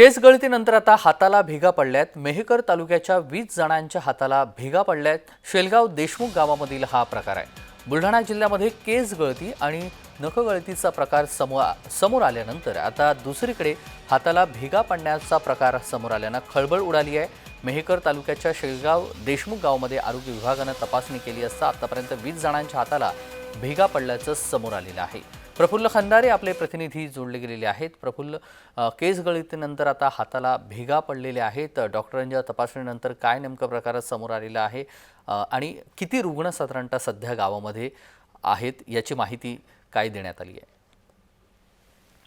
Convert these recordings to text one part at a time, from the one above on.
केस गळतीनंतर आता हाताला भेगा पडल्यात. मेहकर तालुक्याच्या वीस जणांच्या हाताला भेगा पडल्यात. शेलगाव देशमुख गावामधील हा प्रकार आहे. बुलढाणा जिल्ह्यामध्ये केस गळती आणि नखगळतीचा प्रकार समोर समोर आल्यानंतर आता दुसरीकडे हाताला भेगा पडण्याचा प्रकार समोर आल्यानं खळबळ उडाली आहे. मेहकर तालुक्याच्या शेलगाव देशमुख गावामध्ये आरोग्य विभागानं तपासणी केली असता आतापर्यंत वीस जणांच्या हाताला भेगा पडल्याचं समोर आलेलं आहे. प्रफुल्ल खंदारे आपले प्रतिनिधी जोडले गेलेले आहेत. प्रफुल्ल केसगळतीनंतर केस गळतीनंतर आता हाताला भेगा पडलेल्या आहेत. डॉक्टरांच्या तपासणीनंतर काय नेमकं प्रकारात समोर आलेला आहे? आणि किती रुग्ण साधारणतः सध्या गावामध्ये आहेत याची माहिती काय देण्यात आली आहे?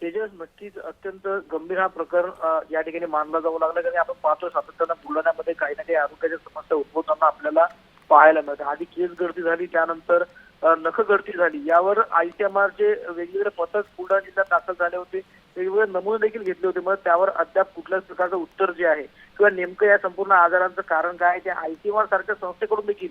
तेजस नक्कीच अत्यंत गंभीर हा प्रकार या ठिकाणी मानला जाऊ लागला. कारण आपण पाहतो सातत्यानं बुलढाण्यामध्ये काही ना काही आरोग्याच्या समस्या उद्भवताना आपल्याला पाहायला मिळतात. आधी केस गर्दी झाली त्यानंतर अ, नख गळती झाली. यावर आयसीएमआरचे वेगवेगळे पथक बुलढाणा जिल्ह्यात दाखल झाले होते. वेगवेगळे नमुने देखील घेतले होते. मग त्यावर अद्याप कुठल्याच प्रकारचं उत्तर जे आहे किंवा नेमकं या संपूर्ण आजारांचं कारण काय आहे ते आयसीएमआर सारख्या संस्थेकडून देखील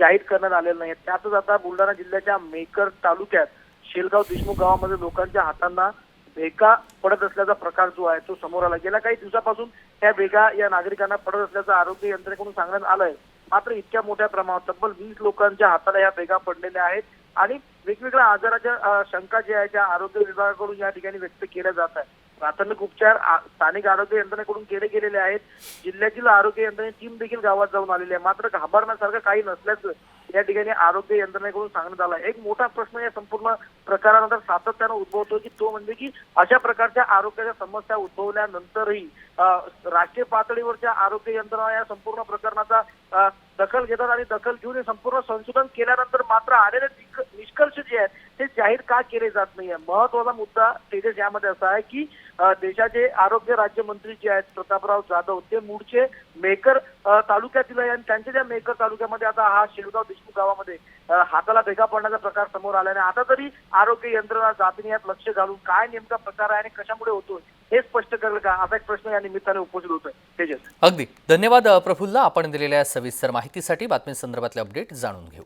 जाहीर करण्यात आलेलं नाही त्यातच आता बुलढाणा जिल्ह्याच्या मेकर तालुक्यात शेलगाव देशमुख गावामध्ये लोकांच्या हातांना भेगा पडत असल्याचा प्रकार जो आहे तो समोर आला. गेल्या काही दिवसापासून त्या भेगा या नागरिकांना पडत असल्याचं आरोग्य यंत्रणेकडून सांगण्यात आलंय. मात्र इतक्या मोठ्या प्रमाणात तब्बल वीस लोकांच्या हाताला या भेगा पडलेल्या आहेत आणि वेगवेगळ्या आजाराच्या शंका ज्या आहेत त्या आरोग्य विभागाकडून या ठिकाणी व्यक्त केल्या जात आहे प्राथमिक उपचार स्थानिक आरोग्य यंत्रणेकडून केले गेलेले आहेत. जिल्ह्यातील आरोग्य यंत्रणे टीम देखील गावात जाऊन आलेली आहे. मात्र घाबरण्यासारखं काही नसल्याचं या ठिकाणी आरोग्य यंत्रणेकडून सांगण्यात आलं एक मोठा प्रश्न या संपूर्ण प्रकारानंतर सातत्यानं उद्भवतो की तो म्हणजे की अशा प्रकारच्या आरोग्याच्या समस्या उद्भवल्यानंतरही राष्ट्रीय पातळीवरच्या आरोग्य यंत्रणा या संपूर्ण प्रकरणाचा दखल घेतात आणि दखल घेऊन हे संपूर्ण संशोधन केल्यानंतर मात्र आलेले निष्कर्ष जे आहेत ते जाहीर का केले जात नाहीये? महत्त्वाचा मुद्दा तेजस यामध्ये असा आहे की देशाचे आरोग्य राज्यमंत्री जे आहेत प्रतापराव जाधव ते मूळचे मेकर तालुक्यातील आहे. आणि त्यांच्या त्या मेकर तालुक्यामध्ये आता हा शेवगाव देशमुख गावामध्ये हाताला भेगा पडण्याचा प्रकार समोर आल्याने आता तरी आरोग्य यंत्रणा जातीने यात लक्ष घालून काय नेमका प्रकार आहे आणि कशामुळे होतोय हे स्पष्ट करेल का? असा एक प्रश्न या निमित्ताने उपस्थित होतोय. तेजस. अगदी. धन्यवाद प्रफुल्ल. आपण दिलेल्या सविस्तर माहितीसाठी बातमीसंदर्भातले अपडेट जाणून घेऊ.